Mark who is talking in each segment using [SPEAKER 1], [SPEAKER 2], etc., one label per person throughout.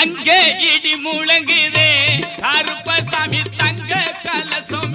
[SPEAKER 1] அங்கே இடி முழங்குதே. கருப்பசாமி தங்க கலசம்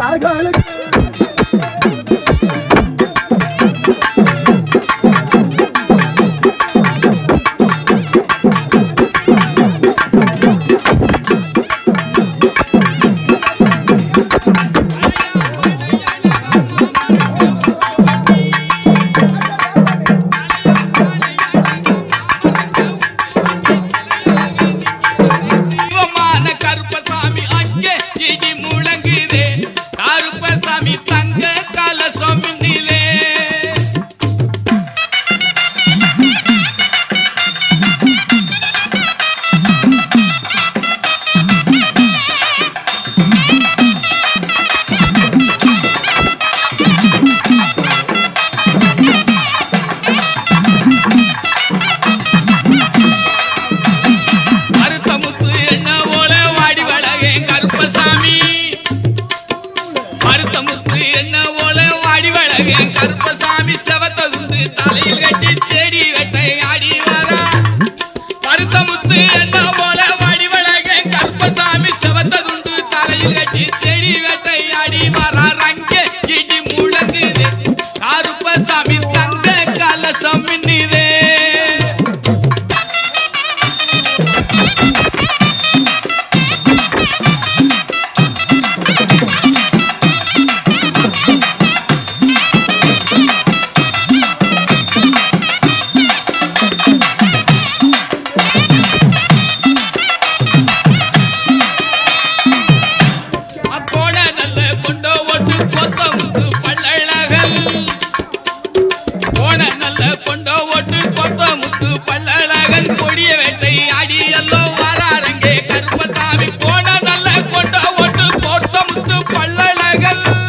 [SPEAKER 1] কার গায়ে கருப்பசாமி செவத்தை தலையில் கட்டி गल